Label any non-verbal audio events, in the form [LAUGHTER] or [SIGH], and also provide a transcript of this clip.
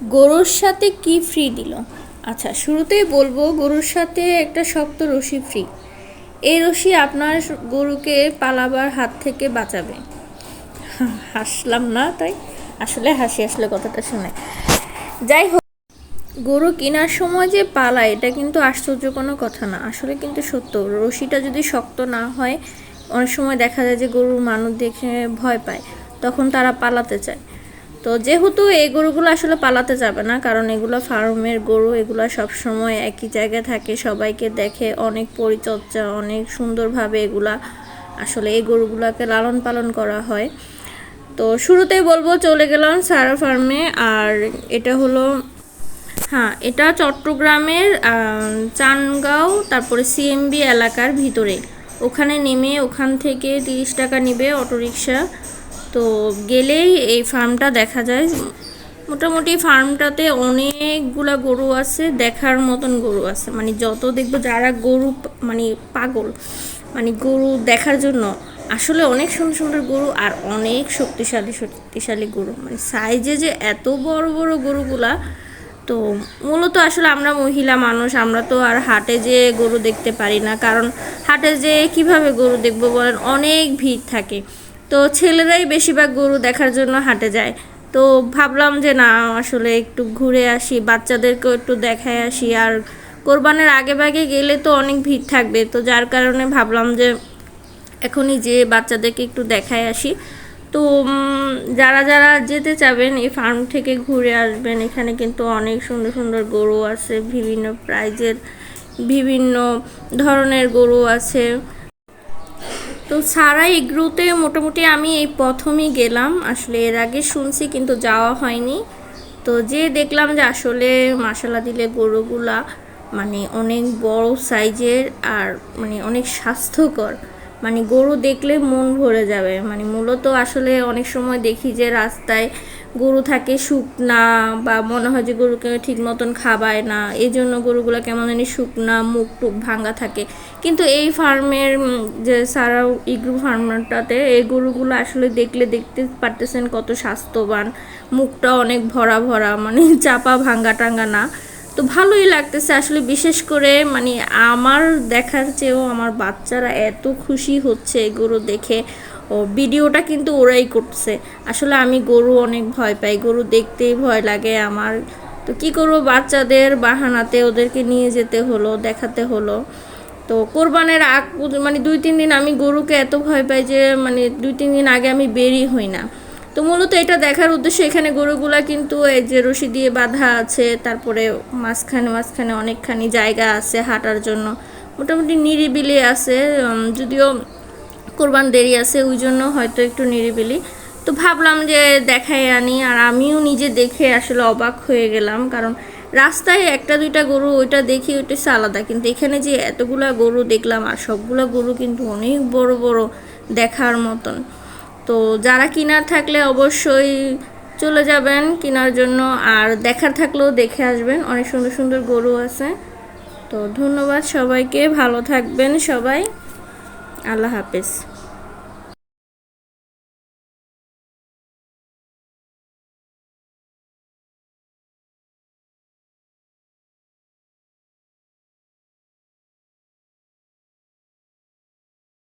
গরুর সাথে কি ফ্রি দিল? আচ্ছা শুরুতেই বলব, গরুর সাথে একটা শক্ত রশি ফ্রি এই রশি আপনার গরুকে পালাবার হাত থেকে বাঁচাবে। হাসলাম না তাই? আসলে হাসি আসলে কথাটা শুনে। যাই হোক, গরু কেনার সময় যে পালায়, এটা কিন্তু আশ্চর্য কোনো কথা না। আসলে কিন্তু সত্য, রশিটা যদি শক্ত না হয়, অনেক সময় দেখা যায় যে গরুর মানুষ দেখে ভয় পায়, তখন তারা পালাতে চায়। তো যেহেতু এই গরুগুলো আসলে পালাতে যাবে না, কারণ এগুলো ফার্মের গরু, এগুলো সবসময় একই জায়গায় থাকে, সবাইকে দেখে অনেক পরিচর্যা, অনেক সুন্দরভাবে এগুলা আসলে এই গরুগুলোকে লালন পালন করা হয়। তো শুরুতেই বলব, চলে গেলাম সারা ফার্মে, আর এটা হলো হ্যাঁ এটা চট্টগ্রামের চানগাঁও, তারপরে সিএমবি এলাকার ভিতরে। ওখানে নেমে ওখান থেকে তিরিশ টাকা নিবে অটোরিকশা। তো গেলেই এই ফার্মটা দেখা যায়। মোটামুটি ফার্মটাতে অনেকগুলা গরু আছে, দেখার মতন গরু আছে। মানে যত দেখব যারা গরু মানে পাগল মানে গরু দেখার জন্য আসলে অনেক সুন্দর সুন্দর গরু আর অনেক শক্তিশালী শক্তিশালী গরু। মানে সাইজে যে এত বড় বড় গরুগুলা, তো মূলত আসলে আমরা মহিলা মানুষ, আমরা তো আর হাটে যে গরু দেখতে পারি না। কারণ হাটে যে কীভাবে গরু দেখব বলেন, অনেক ভিড় থাকে। তো ছেলেরাই বেশিরভাগ গরু দেখার জন্য হাটে যায়। তো ভাবলাম যে না, আসলে একটু ঘুরে আসি, বাচ্চাদেরকেও একটু দেখায় আসি। আর কোরবানের আগে ভাগে গেলে তো অনেক ভিড় থাকবে। তো যার কারণে ভাবলাম যে এখনই যে বাচ্চাদেরকে একটু দেখায় আসি। তো যারা যারা যেতে চাবেন, এই ফার্ম থেকে ঘুরে আসবেন। এখানে কিন্তু অনেক সুন্দর সুন্দর গরু আছে, বিভিন্ন প্রাইজের বিভিন্ন ধরনের গরু আছে। তো সারা এগ্রুতে মোটামুটি আমি এই প্রথমই গেলাম। আসলে এর আগে শুনছি কিন্তু যাওয়া হয়নি। তো যে দেখলাম যে আসলে মশলা দিলে গরুগুলা মানে অনেক বড় সাইজের আর মানে অনেক স্বাস্থ্যকর। মানে গরু দেখলে মন ভরে যাবে। মানে মূলত আসলে অনেক সময় দেখি যে রাস্তায় গরু থাকে শুকনা বা মনে হয় যে গরুকে ঠিক মতন খাবায় না এই জন্য গরুগুলো কেমন জানি শুকনা, মুখ টুক ভাঙ্গা থাকে। কিন্তু এই ফার্মের যে সারাও ইগ্রু ফার্মটাতে এই গরুগুলো আসলে দেখলে দেখতে পারতেছেন কত স্বাস্থ্যবান। মুখটা অনেক ভরা ভরা মানে [LAUGHS] চাপা ভাঙ্গা টাঙ্গা না। তো ভালোই লাগতেছে আসলে, বিশেষ করে মানে আমার দেখার চেয়েও আমার বাচ্চারা এত খুশি হচ্ছে এই গরু দেখে। ভিডিওটা কিন্তু ওরাই করছে। আসলে আমি গরু অনেক ভয় পাই, গরু দেখতেই ভয় লাগে আমার। তো কি করব? বাচ্চাদের বাহানাতে ওদেরকে নিয়ে যেতে হলো, দেখাতে হলো। তো কোরবানের আগ মানে দুই, তিন দিন আমি গরুকে এত ভয় পাই যে মানে দুই, তিন দিন আগে আমি বেরি হই না। তো মূলত এটা দেখার উদ্দেশ্যে এখানে গরুগুলা কিন্তু এই যে রশি দিয়ে বাঁধা আছে, তারপরে মাঝখানে মাঝখানে অনেকখানি জায়গা আছে হাঁটার জন্য। মোটামুটি নিরিবিলি আছে যদিও কোরবান দেরি আছে, ওই জন্য হয়তো একটু নিরিবিলি। তো ভাবলাম যে দেখাই আনি, আর আমিও নিজে দেখে আসলে অবাক হয়ে গেলাম, কারণ রাস্তায় একটা দুইটা গরু, ওইটা দেখি ওইটা আলাদা। কিন্তু এখানে যে এতগুলা গরু দেখলাম, আর সবগুলা গরু কিন্তু অনেক বড় বড় দেখার মতন। তো যারা কিনার থাকলে অবশ্যই চলে যাবেন কেনার জন্য, আর দেখার থাকলেও দেখে আসবেন, অনেক সুন্দর সুন্দর গরু আছে। তো ধন্যবাদ সবাইকে, ভালো থাকবেন সবাই। আল্লাহ হাফেজ।